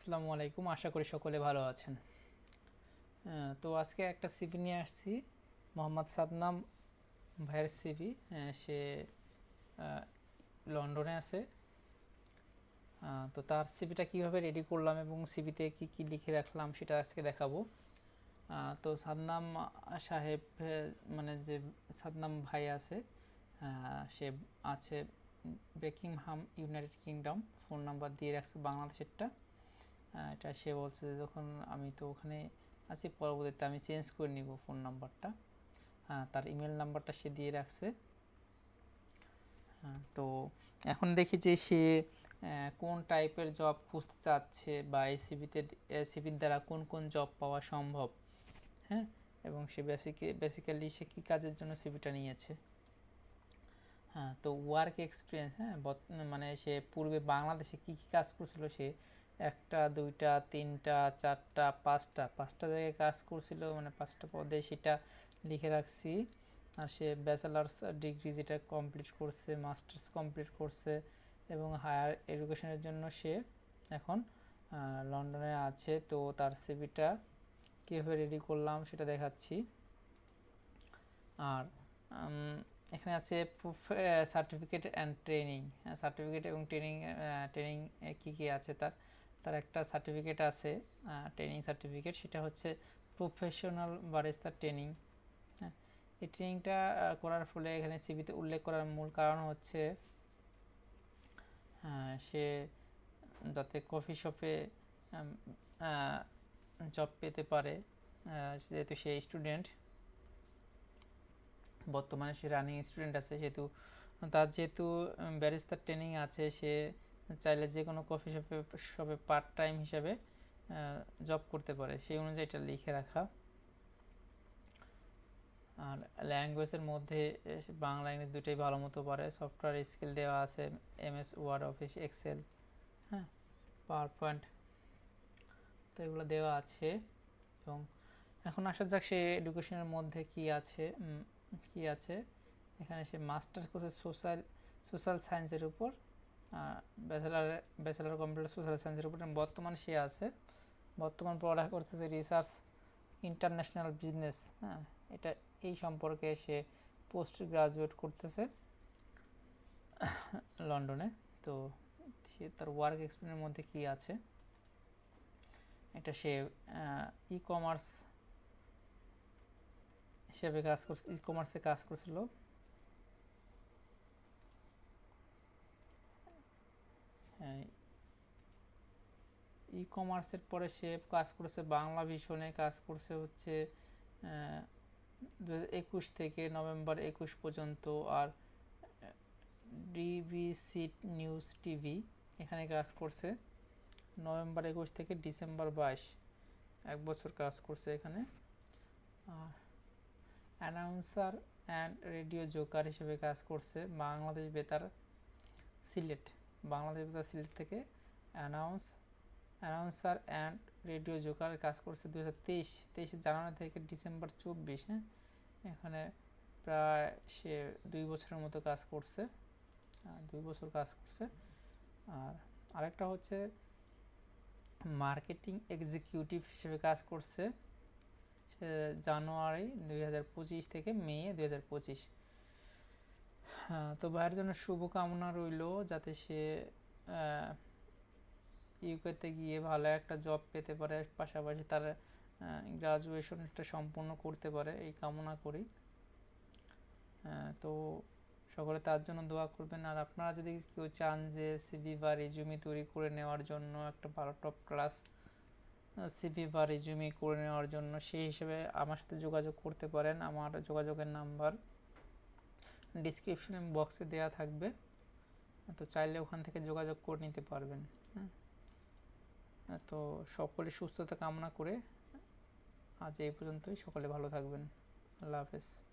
আসসালামু আলাইকুম, আশা করি সকলে ভালো আছেন। তো আজকে একটা সিভি নিয়ে আসছি, মোহাম্মদ সাদনাম ভাইয়ের সিভি সে লন্ডনে আছে। তো তার সিভিটা কীভাবে রেডি করলাম এবং সিভিতে কি কি লিখে রাখলাম সেটা আজকে দেখাবো। তো সাদনাম সাহেব মানে যে সাদনাম ভাই আছে সে আছে Buckingham United Kingdom phone number দিয়ে রাখছে বাংলাদেশেরটা। এটা সে বলছে যে যখন আমি তো ওখানে আছি পরবর্তীতে আমি চেঞ্জ করে নিব ফোন নাম্বারটা হ্যাঁ তার ইমেল নাম্বারটা সে দিয়ে রাখছে। হ্যাঁ, তো এখন দেখি যে সে কোন টাইপের জব খুঁজতে চাচ্ছে বা এই সিভিতে সিভির দ্বারা কোন কোন জব পাওয়া সম্ভব? হ্যাঁ এবং সে বেসিকে বেসিক্যালি সে কী কাজের জন্য সিভিটা নিয়েছে? হ্যাঁ তো ওয়ার্ক এক্সপিরিয়েন্স হ্যাঁ মানে সে পূর্বে বাংলাদেশে কী কী কাজ করছিল সে একটা, দুইটা, তিনটা, চারটা, পাঁচটা। পাঁচটা জায়গায় কাজ করছিল মানে পাঁচটা পদে সেটা লিখে রাখছি। আর সে ব্যাচেলার্স ডিগ্রি যেটা কমপ্লিট করছে, মাস্টার্স কমপ্লিট করছে এবং হায়ার এডুকেশনের জন্য সে এখন লন্ডনে আছে। তো তার সিভিটা কীভাবে রেডি করলাম সেটা দেখাচ্ছি। আর এখানে আছে proof certificate and training. Certificate এবং ট্রেনিং ট্রেনিং কী কী আছে তার? তার একটা সার্টিফিকেট আছে ট্রেনিং সার্টিফিকেট সেটা হচ্ছে প্রফেশনাল বারিস্তার ট্রেনিং এই ট্রেনিংটা করার ফলে এখানে সিভিতে উল্লেখ করার মূল কারণ হচ্ছে সে যাতে কফি শপে জব পেতে পারে। যেহেতু সে স্টুডেন্ট বর্তমানে সে রানিং স্টুডেন্ট আছে, সেহেতু তার যেহেতু ব্যারিস্তার ট্রেনিং আছে, সে চাইলে যে কোনো কফি শপে শপে পার্ট টাইম হিসাবে জব করতে পারে। সেই অনুযায়ী এটা লিখে রাখা। আর ল্যাঙ্গুয়েজের মধ্যে, বাংলা, ইংরেজি দুটোই ভালো মতো পারে। সফটওয়্যার স্কিল দেওয়া আছে এমএস ওয়ার্ড অফিস এক্সেল হ্যাঁ পাওয়ার পয়েন্ট তো এগুলো দেওয়া আছে। এবং এখন আসা যাক সে এডুকেশনের মধ্যে কি আছে কি আছে। এখানে সে মাস্টার্স করছে সোশ্যাল সোশ্যাল সায়েন্সের উপর ব্যাচেলার ব্যাচেলার কম্পিউটার সোশ্যাল সায়েন্সের উপর বর্তমান সে আছে। বর্তমান পড়ালেখা করতেছে রিসার্চ ইন্টারন্যাশনাল বিজনেস হ্যাঁ? এটা এই সম্পর্কে সে পোস্ট গ্রাজুয়েট করতেছে লন্ডনে। তো সে তার ওয়ার্ক এক্সপিরিয়েন্সের মধ্যে কি আছে? এটা সে ই কমার্স হিসেবে কাজ করছে ই কমার্সে কাজ করছিল। ই কমার্সের পরে সে কাজ করেছে, বাংলা ভিশনে কাজ করছে হচ্ছে দু একুশ থেকে নভেম্বর একুশ পর্যন্ত আর ডিবিসি নিউজ টিভি এখানে কাজ করছে। নভেম্বর একুশ থেকে ডিসেম্বর বাইশ, এক বছর কাজ করছে এখানে। আর অ্যানাউন্সার অ্যান্ড রেডিও জোকার হিসেবে কাজ করছে, বাংলাদেশ বেতার সিলেট। বাংলাদেশ বেতার সিলেট থেকে announce announcer and radio jockey কাজ করছে দু হাজার তেইশ, তেইশে জানুয়ারি থেকে ডিসেম্বর চব্বিশ হ্যাঁ? এখানে প্রায় সে দুই বছরের মতো কাজ করছে দুই বছর কাজ করছে। আর আরেকটা হচ্ছে মার্কেটিং এক্সিকিউটিভ হিসেবে কাজ করছে, সে জানুয়ারি দুই হাজার পঁচিশ থেকে মে দুই হাজার পঁচিশ। হ্যাঁ তো ভাইয়ের জন্য শুভকামনা রইল যাতে সে ইউকেতে গিয়ে ভালো একটা জব পেতে পারে, পাশাপাশি তার গ্রাজুয়েশনটা সম্পূর্ণ করতে পারে, এই কামনা করি। তো সকলে তার জন্য দোয়া করবেন। আর আপনারা যদি কেউ চান যে সিভি বা রেজুমি তৈরি করে নেওয়ার জন্য একটা ভালো টপ ক্লাস সিভি বা রেজুমি করে নেওয়ার জন্য, সেই হিসেবে আমার সাথে যোগাযোগ করতে পারেন। আমার যোগাযোগের নাম্বার ডিসক্রিপশন বক্সে দেওয়া থাকবে। তো চাইলে ওখান থেকে যোগাযোগ করে নিতে পারবেন। হ্যাঁ। তো সকলে সুস্থতা কামনা করে আজ এই পর্যন্তই। সকলে ভালো থাকবেন। আল্লাহ হাফেজ।